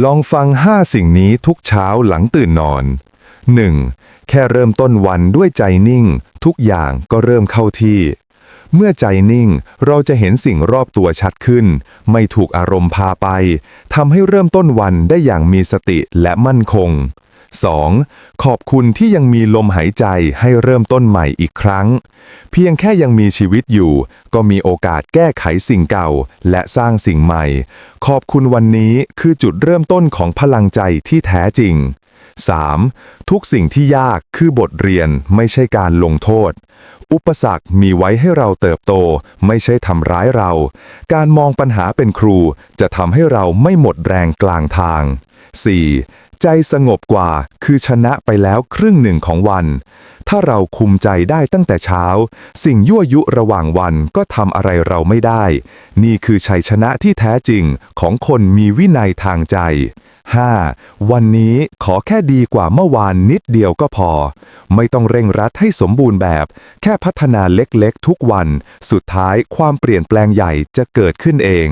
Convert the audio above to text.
ลองฟัง 5 สิ่งนี้ทุกเช้าหลังตื่นนอน 1. แค่เริ่มต้นวันด้วยใจนิ่ง ทุกอย่างก็เริ่มเข้าที่ เมื่อใจนิ่ง เราจะเห็นสิ่งรอบตัวชัดขึ้น ไม่ถูกอารมณ์พาไปทำให้เริ่มต้นวันได้อย่างมีสติและมั่นคง 2. ขอบคุณที่ยังมีลมหายใจให้เริ่มต้นใหม่อีกครั้ง เพียงแค่ยังมีชีวิตอยู่ ก็มีโอกาสแก้ไขสิ่งเก่า และสร้างสิ่งใหม่ ขอบคุณวันนี้คือจุดเริ่มต้นของพลังใจที่แท้จริง 3. ทุกสิ่งที่ยากคือบทเรียนไม่ใช่การลงโทษ อุปสรรคมีไว้ให้เราเติบโต ไม่ใช่ทำร้ายเรา การมองปัญหาเป็นครู จะทำให้เราไม่หมดแรงกลางทาง 4. ใจสงบกว่าคือชนะไปแล้วครึ่งหนึ่งของวัน ถ้าเราคุมใจได้ตั้งแต่เช้า สิ่งยั่วยุระหว่างวันก็ทำอะไรเราไม่ได้ นี่คือชัยชนะที่แท้จริงของคนมีวินัยทางใจ 5. วันนี้ขอแค่ค่ดีกว่าเมื่อวานนิดเดียวก็พอ ไม่ต้องเร่งรัดให้สมบูรณ์แบบ แค่พัฒนาเล็กๆ ทุกวัน สุดท้ายความเปลี่ยนแปลงใหญ่จะเกิดขึ้นเอง